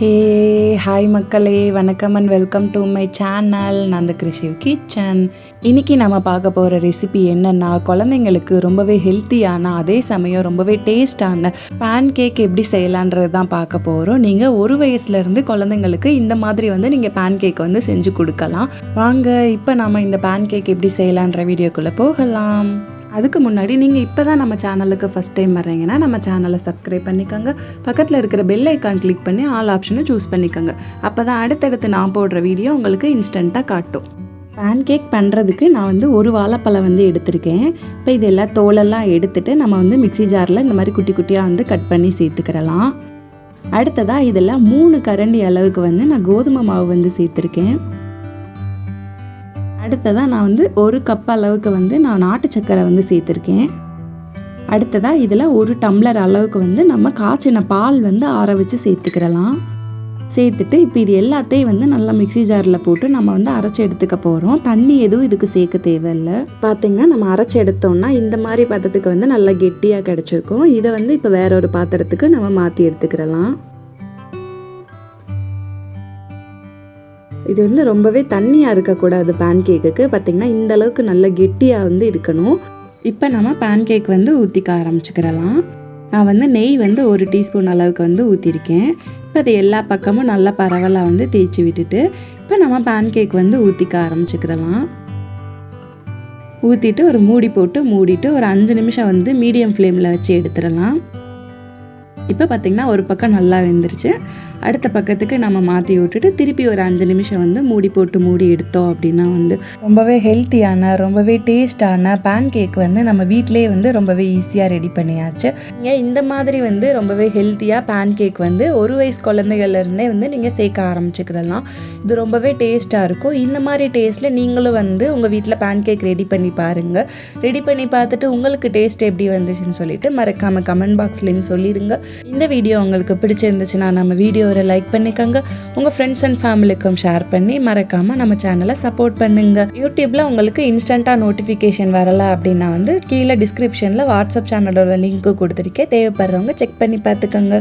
ஹே hi மக்களே வணக்கம் and welcome to my channel நான் அந்த கிருஷிவ் கிச்சன் இன்னைக்கு நம்ம பார்க்க போகிற ரெசிபி என்னென்னா குழந்தைங்களுக்கு ரொம்பவே ஹெல்த்தியான அதே சமயம் ரொம்பவே டேஸ்டான பேன் கேக் எப்படி செய்யலான்றது தான் பார்க்க போகிறோம் நீங்கள் ஒரு வயசுலேருந்து குழந்தைங்களுக்கு இந்த மாதிரி வந்து நீங்கள் பேன் கேக் வந்து செஞ்சு கொடுக்கலாம். வாங்க இப்போ நாம் இந்த பேன் கேக் எப்படி செய்யலான்ற வீடியோக்குள்ளே போகலாம். அதுக்கு முன்னாடி நீங்கள் இப்போ தான் நம்ம சேனலுக்கு ஃபஸ்ட் டைம் வர்றீங்கன்னா நம்ம சேனலை சப்ஸ்கிரைப் பண்ணிக்கோங்க. பக்கத்தில் இருக்கிற பெல் ஐக்கான் கிளிக் பண்ணி ஆல் ஆப்ஷனை சூஸ் பண்ணிக்கோங்க. அப்போ தான் அடுத்தடுத்து நான் போடுற வீடியோ உங்களுக்கு இன்ஸ்டண்ட்டாக காட்டும். பேன் கேக் பண்ணுறதுக்கு நான் வந்து ஒரு வாழைப்பழம் வந்து எடுத்திருக்கேன். இப்போ இதெல்லாம் தோலெல்லாம் எடுத்துகிட்டு நம்ம வந்து மிக்ஸி ஜாரில் இந்த மாதிரி குட்டி குட்டியாக வந்து கட் பண்ணி சேர்த்துக்கிறலாம். அடுத்ததாக இதெல்லாம் மூணு கரண்டி அளவுக்கு வந்து நான் கோதுமை மாவு வந்து சேர்த்துருக்கேன். அடுத்ததாக நான் வந்து ஒரு கப் அளவுக்கு வந்து நான் நாட்டு சக்கரை வந்து சேர்த்துருக்கேன். அடுத்ததாக இதில் ஒரு டம்ளர் அளவுக்கு வந்து நம்ம காய்ச்சின பால் வந்து ஆற வச்சு சேர்த்துக்கிறலாம். சேர்த்துட்டு இப்போ இது எல்லாத்தையும் வந்து நல்லா மிக்ஸி ஜாரில் போட்டு நம்ம வந்து அரைச்சி எடுத்துக்க போகிறோம் தண்ணி எதுவும் இதுக்கு சேர்க்க தேவையில்லை. பார்த்திங்கன்னா நம்ம அரைச்சி எடுத்தோம்னா இந்த மாதிரி பதத்துக்கு வந்து நல்லா கெட்டியாக கிடச்சிருக்கும். இதை வந்து இப்போ வேற ஒரு பாத்திரத்துக்கு நம்ம மாற்றி எடுத்துக்கிறலாம். இது வந்து ரொம்பவே தண்ணியாக இருக்கக்கூடாது பேன் கேக்குக்கு பார்த்திங்கன்னா இந்தளவுக்கு நல்ல கெட்டியாக வந்து இருக்கணும். இப்போ நம்ம பேன் கேக் வந்து ஊற்றிக்க ஆரம்பிச்சுக்கிறலாம். நான் வந்து நெய் வந்து ஒரு டீஸ்பூன் அளவுக்கு வந்து ஊற்றிருக்கேன் இப்போ அது எல்லா பக்கமும் நல்லா பரவலாக வந்து தேய்ச்சி விட்டுட்டு இப்போ நம்ம பேன் கேக் வந்து ஊற்றிக்க ஆரம்பிச்சுக்கிறலாம். ஊற்றிட்டு ஒரு மூடி போட்டு மூடிட்டு ஒரு அஞ்சு நிமிஷம் வந்து மீடியம் ஃப்ளேமில் வச்சு எடுத்துடலாம். இப்போ பார்த்திங்கன்னா ஒரு பக்கம் நல்லா வெந்துருச்சு. அடுத்த பக்கத்துக்கு நம்ம மாற்றி விட்டுட்டு திருப்பி ஒரு அஞ்சு நிமிஷம் வந்து மூடி போட்டு மூடி எடுத்தோம் அப்படின்னா வந்து ரொம்பவே ஹெல்த்தியான ரொம்பவே டேஸ்டான பேன் கேக் வந்து நம்ம வீட்டிலே வந்து ரொம்பவே ஈஸியாக ரெடி பண்ணியாச்சு. நீங்கள் இந்த மாதிரி வந்து ரொம்பவே ஹெல்த்தியாக பேன் கேக் வந்து ஒரு வயசு குழந்தைகள்லேருந்தே வந்து நீங்கள் சேர்க்க ஆரம்பிச்சுக்கிடலாம். இது ரொம்பவே டேஸ்ட்டாக இருக்கும். இந்த மாதிரி டேஸ்ட்டில் நீங்களும் வந்து உங்கள் வீட்டில் பேன் கேக் ரெடி பண்ணி பாருங்கள் ரெடி பண்ணி பார்த்துட்டு உங்களுக்கு டேஸ்ட் எப்படி வந்துச்சுன்னு சொல்லிட்டு மறக்காமல் கமெண்ட் பாக்ஸ்லேயும் சொல்லிடுங்க. இந்த வீடியோ உங்களுக்கு பிடிச்சிருந்துச்சுன்னா நம்ம வீடியோவை லைக் பண்ணிக்கோங்க. உங்கள் ஃப்ரெண்ட்ஸ் அண்ட் ஃபேமிலிக்கும் ஷேர் பண்ணி மறக்காமல் நம்ம சேனலை சப்போர்ட் பண்ணுங்க. யூடியூப்பில் உங்களுக்கு இன்ஸ்டண்ட்டாக நோட்டிஃபிகேஷன் வரல அப்படின்னா வந்து கீழே டிஸ்கிரிப்ஷனில் வாட்ஸ்அப் சேனலோட லிங்க்கு கொடுத்துருக்கேன். தேவைப்படுறவங்க செக் பண்ணி பார்த்துக்கோங்க.